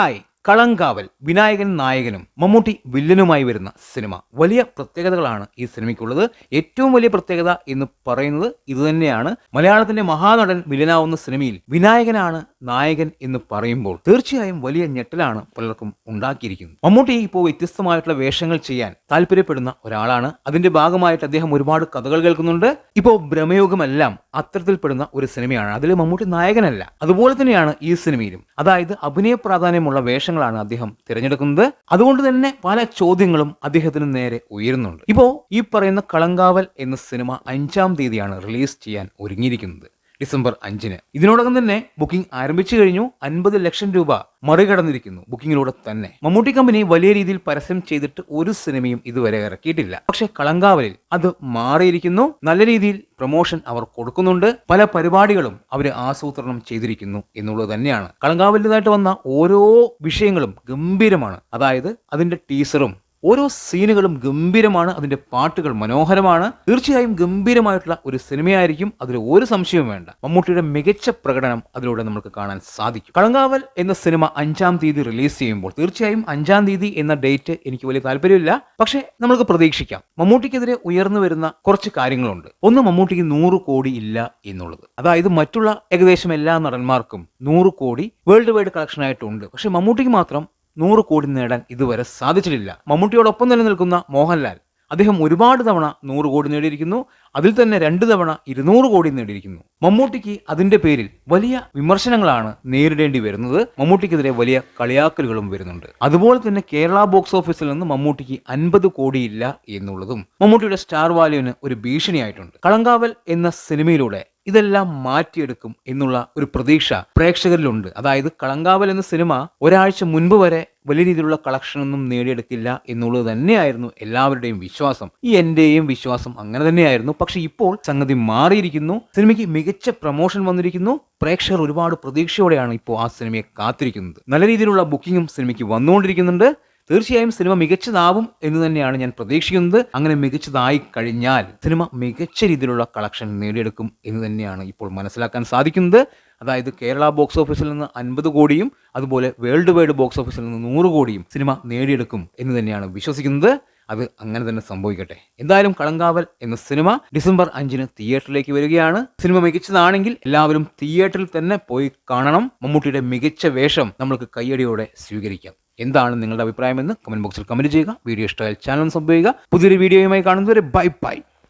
Hi. Kalamkaval Vinayakan നായകനും മമ്മൂട്ടി വില്ലനുമായി വരുന്ന cinema. വലിയ പ്രത്യേകതകളാണ് ഈ സിനിമയ്ക്കുള്ളത്. ഏറ്റവും വലിയ പ്രത്യേകത എന്ന് പറയുന്നത് ഇതുതന്നെയാണ്. മലയാളത്തിന്റെ മഹാനടൻ വില്ലനാവുന്ന സിനിമയിൽ വിനായകനാണ് നായകൻ എന്ന് പറയുമ്പോൾ തീർച്ചയായും വലിയ ഞെട്ടലാണ് പലർക്കും ഉണ്ടാക്കിയിരിക്കുന്നത്. മമ്മൂട്ടി ഇപ്പോൾ വ്യത്യസ്തമായിട്ടുള്ള വേഷങ്ങൾ ചെയ്യാൻ താല്പര്യപ്പെടുന്ന ഒരാളാണ്. അതിന്റെ ഭാഗമായിട്ട് അദ്ദേഹം ഒരുപാട് കഥകൾ കേൾക്കുന്നുണ്ട്. ഇപ്പോൾ ഭ്രമയോഗമെല്ലാം അത്തരത്തിൽപ്പെടുന്ന ഒരു സിനിമയാണ്. അതിൽ മമ്മൂട്ടി നായകനല്ല. അതുപോലെ തന്നെയാണ് ഈ സിനിമയിലും. അതായത് അഭിനയ പ്രാധാന്യമുള്ള വേഷങ്ങളാണ് അദ്ദേഹം തിരഞ്ഞെടുക്കുന്നത്. അതുകൊണ്ട് തന്നെ പല ചോദ്യങ്ങളും അദ്ദേഹത്തിന് നേരെ ഉയരുന്നുണ്ട്. ഇപ്പോ ഈ പറയുന്ന കളങ്കാവൽ എന്ന സിനിമ അഞ്ചാം തീയതിയാണ് റിലീസ് ചെയ്യാൻ ഒരുങ്ങിയിരിക്കുന്നത്. ഡിസംബർ അഞ്ചിന്. ഇതിനോടകം തന്നെ ബുക്കിംഗ് ആരംഭിച്ചു കഴിഞ്ഞു. അൻപത് ലക്ഷം രൂപ മറികടന്നിരിക്കുന്നു ബുക്കിങ്ങിലൂടെ തന്നെ. മമ്മൂട്ടി കമ്പനി വലിയ രീതിയിൽ പരസ്യം ചെയ്തിട്ട് ഒരു സിനിമയും ഇതുവരെ ഇറക്കിയിട്ടില്ല. പക്ഷെ കളങ്കാവലിൽ അത് മാറിയിരിക്കുന്നു. നല്ല രീതിയിൽ പ്രൊമോഷൻ അവർ കൊടുക്കുന്നുണ്ട്. പല പരിപാടികളും അവർ ആസൂത്രണം ചെയ്തിരിക്കുന്നു എന്നുള്ളത് തന്നെയാണ്. കളങ്കാവലിതായിട്ട് വന്ന ഓരോ വിഷയങ്ങളും ഗംഭീരമാണ്. അതായത് അതിന്റെ ടീസറും ഓരോ സീനുകളും ഗംഭീരമാണ് അതിന്റെ പാട്ടുകൾ മനോഹരമാണ്. തീർച്ചയായും ഗംഭീരമായിട്ടുള്ള ഒരു സിനിമയായിരിക്കും അതിൽ ഒരു സംശയവും വേണ്ട. മമ്മൂട്ടിയുടെ മികച്ച പ്രകടനം അതിലൂടെ നമുക്ക് കാണാൻ സാധിക്കും. കളങ്കാവൽ എന്ന സിനിമ അഞ്ചാം തീയതി റിലീസ് ചെയ്യുമ്പോൾ തീർച്ചയായും അഞ്ചാം തീയതി എന്ന ഡേറ്റ് എനിക്ക് വലിയ താല്പര്യമില്ല. പക്ഷേ നമുക്ക് പ്രതീക്ഷിക്കാം. മമ്മൂട്ടിക്കെതിരെ ഉയർന്നു വരുന്ന കുറച്ച് കാര്യങ്ങളുണ്ട്. ഒന്ന് മമ്മൂട്ടിക്ക് നൂറ് കോടി ഇല്ല എന്നുള്ളത്. അതായത് മറ്റുള്ള ഏകദേശം എല്ലാ നടന്മാർക്കും നൂറ് കോടി വേൾഡ് വൈഡ് കളക്ഷൻ ആയിട്ടുണ്ട് പക്ഷെ മമ്മൂട്ടിക്ക് മാത്രം നൂറ് കോടി നേടാൻ ഇതുവരെ സാധിച്ചിട്ടില്ല. മമ്മൂട്ടിയോടൊപ്പം തന്നെ നിൽക്കുന്ന മോഹൻലാൽ അദ്ദേഹം ഒരുപാട് തവണ നൂറ് കോടി നേടിയിരിക്കുന്നു. അതിൽ തന്നെ രണ്ട് തവണ ഇരുന്നൂറ് കോടി നേടിയിരിക്കുന്നു. മമ്മൂട്ടിക്ക് അതിന്റെ പേരിൽ വലിയ വിമർശനങ്ങളാണ് നേരിടേണ്ടി വരുന്നത്. മമ്മൂട്ടിക്കെതിരെ വലിയ കളിയാക്കലുകളും വരുന്നുണ്ട്. അതുപോലെ തന്നെ കേരള ബോക്സ് ഓഫീസിൽ നിന്ന് മമ്മൂട്ടിക്ക് അൻപത് കോടിയില്ല എന്നുള്ളതും മമ്മൂട്ടിയുടെ സ്റ്റാർ വാല്യൂവിന് ഒരു ഭീഷണിയായിട്ടുണ്ട്. കളങ്കാവൽ എന്ന സിനിമയിലൂടെ ഇതെല്ലാം മാറ്റിയെടുക്കും എന്നുള്ള ഒരു പ്രതീക്ഷ പ്രേക്ഷകരിലുണ്ട്. അതായത് കളങ്കാവൽ എന്ന സിനിമ ഒരാഴ്ച മുൻപ് വരെ വലിയ രീതിയിലുള്ള കളക്ഷനൊന്നും നേടിയെടുക്കില്ല എന്നുള്ളത് തന്നെയായിരുന്നു എല്ലാവരുടെയും വിശ്വാസം. ഈ എന്റെയും വിശ്വാസം അങ്ങനെ തന്നെയായിരുന്നു. പക്ഷെ ഇപ്പോൾ സംഗതി മാറിയിരിക്കുന്നു. സിനിമയ്ക്ക് മികച്ച പ്രൊമോഷൻ വന്നിരിക്കുന്നു. പ്രേക്ഷകർ ഒരുപാട് പ്രതീക്ഷയോടെയാണ് ഇപ്പോൾ ആ സിനിമയെ കാത്തിരിക്കുന്നത്. നല്ല രീതിയിലുള്ള ബുക്കിങ്ങും സിനിമയ്ക്ക് വന്നുകൊണ്ടിരിക്കുന്നുണ്ട്. തീർച്ചയായും സിനിമ മികച്ചതാവും എന്ന് തന്നെയാണ് ഞാൻ പ്രതീക്ഷിക്കുന്നത്. അങ്ങനെ മികച്ചതായി കഴിഞ്ഞാൽ സിനിമ മികച്ച രീതിയിലുള്ള കളക്ഷൻ നേടിയെടുക്കും എന്ന് തന്നെയാണ് ഇപ്പോൾ മനസ്സിലാക്കാൻ സാധിക്കുന്നത്. അതായത് കേരള ബോക്സ് ഓഫീസിൽ നിന്ന് അൻപത് കോടിയും അതുപോലെ വേൾഡ് വൈഡ് ബോക്സ് ഓഫീസിൽ നിന്ന് നൂറ് കോടിയും സിനിമ നേടിയെടുക്കും എന്ന് തന്നെയാണ് വിശ്വസിക്കുന്നത്. അത് അങ്ങനെ തന്നെ സംഭവിക്കട്ടെ. എന്തായാലും കളങ്കാവൽ എന്ന സിനിമ ഡിസംബർ അഞ്ചിന് തിയേറ്ററിലേക്ക് വരികയാണ്. സിനിമ മികച്ചതാണെങ്കിൽ എല്ലാവരും തിയേറ്ററിൽ തന്നെ പോയി കാണണം. മമ്മൂട്ടിയുടെ മികച്ച വേഷം നമ്മൾക്ക് കയ്യടിയോടെ സ്വീകരിക്കാം. എന്താണ് നിങ്ങളുടെ അഭിപ്രായമെന്ന് കമന്റ് ബോക്സിൽ കമന്റ് ചെയ്യുക. വീഡിയോ ഇഷ്ടമായാൽ ചാനൽ സംഭവിക്കുക പുതിയൊരു വീഡിയോയുമായി കാണുന്നവരെ ബൈ ബൈ